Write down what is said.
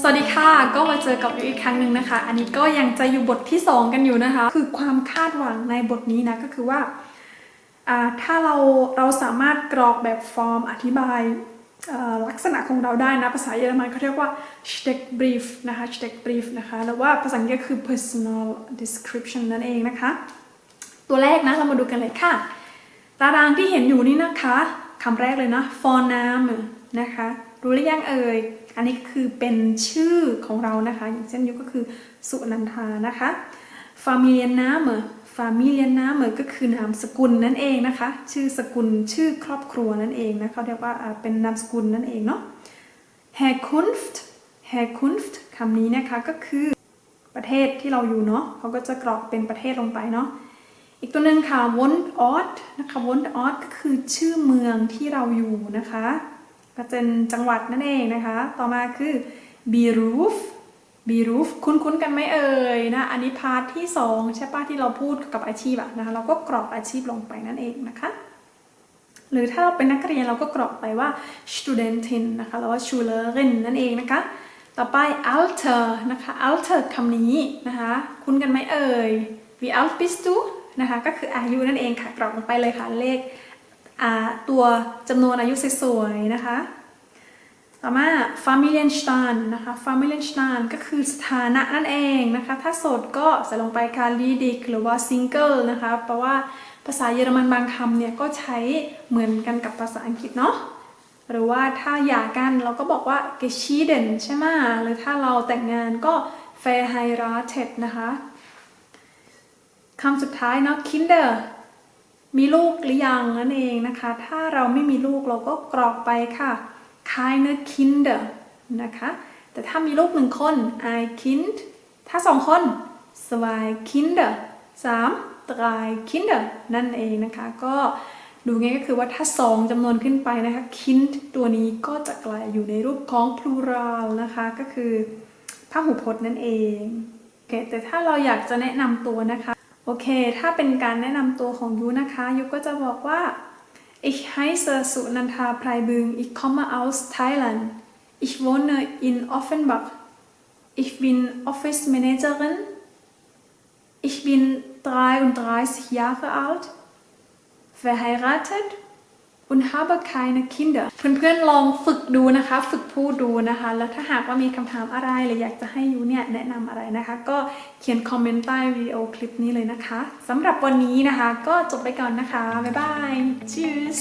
สวัสดีค่ะก็มาเจอกับยูอีกครั้งหนึ่งนะคะ อันนี้ก็ยังจะอยู่บทที่ 2 กันอยู่นะคะ คือความคาดหวังในบทนี้นะก็คือว่าถ้าเราเราสามารถกรอกแบบฟอร์มอธิบายลักษณะของเราได้นะ ภาษาเยอรมันเขาเรียกว่า Steck Brief นะคะ Steck Brief นะคะ หรือว่าภาษาอังกฤษคือ personal description นั่นเองนะคะ ตัวแรกนะ เรามาดูกันเลยค่ะ ตารางที่เห็นอยู่นี่นะคะคำแรกเลยนะ Vorname นะคะ รู้หรือยังเอ่ย อันนี้คือเป็นชื่อของเรานะคะ อย่างเช่นยุก็คือสุนันทานะคะ Familienname Familienname ก็คือนามสกุลนั่นเองนะคะ ชื่อสกุลชื่อครอบครัวนั่นเองนะเขาเรียกว่าเป็นนามสกุลนั่นเองเนาะ Herkunft Herkunft คำนี้นะคะก็คือประเทศที่เราอยู่เนาะเขาก็จะกรอกเป็นประเทศลงไปเนาะอีกตัวหนึ่งค่ะ Wohnort นะคะ Wohnort ก็คือชื่อเมืองที่เราอยู่นะคะ ก็เป็นจังหวัดนั่นเองนะคะ ต่อมาคือ Beruf Beruf คุ้นๆกันไหมเอ่ยนะ อันนี้พาร์ทที่ 2 ใช่ปะที่เราพูดกับอาชีพอะนะคะ เราก็กรอกอาชีพลงไปนั่นเองนะคะ หรือถ้าเราเป็นนักเรียนเราก็กรอกไปว่า Studentin นะคะหรือว่า Schülerin นั่นเองนะคะ ต่อไป Alter นะคะ Alter คำนี้นะคะ คุ้นกันไหมเอ่ย Wie alt bist du นะคะ ก็คืออายุนั่นเองค่ะ กรอกลงไปเลยค่ะเลข ตัวจำนวนอายุสวยๆนะคะ ต่อมา Familienstand นะคะ Familienstand ก็คือสถานะนั่นเองนะคะ ถ้าโสดก็ใส่ลงไปค่ะ ledig หรือว่า single นะคะแปลว่าภาษาเยอรมันบางคำเนี่ยก็ใช้เหมือนกันกับภาษาอังกฤษเนาะหรือว่าถ้าหย่ากันเราก็บอกว่า geschieden ใช่ไหมหรือถ้าเราแต่งงานก็ verheiratet นะคะคำสุดท้ายเนาะ kinder มีลูกหรือยังนั่นเองนะคะ ถ้าเราไม่มีลูกเราก็กรอกไปค่ะ keine Kinder นะคะ แต่ถ้ามีลูกหนึ่งคน ein Kind ถ้าสองคน zwei Kinder สาม drei Kinder นั่นเองนะคะ ก็ดูง่ายก็คือว่าถ้าสองจำนวนขึ้นไปนะคะ kind ตัวนี้ก็จะกลายอยู่ในรูปของ plural นะคะ ก็คือพหูพจน์นั่นเองโอเคแต่ถ้าเราอยากจะแนะนำตัวนะคะ โอเค ถ้าเป็นการแนะนำตัวของยูนะคะ ยูก็จะบอกว่า Ich heiße Sunanta Preibung. Ich komme aus Thailand. Ich wohne in Offenbach. Ich bin Office Managerin. Ich bin 33 Jahre alt, verheiratet und habe keine Kinder. เพื่อนๆลองฝึกดูนะคะ ฝึกพูดดูนะคะ แล้วถ้าหากว่ามีคำถามอะไรหรืออยากจะให้ยูเนี่ยแนะนำอะไรนะคะ ก็เขียนคอมเมนต์ใต้วิดีโอคลิปนี้เลยนะคะสำหรับวันนี้นะคะ ก็จบไปก่อนนะคะ บ๊ายบาย cheers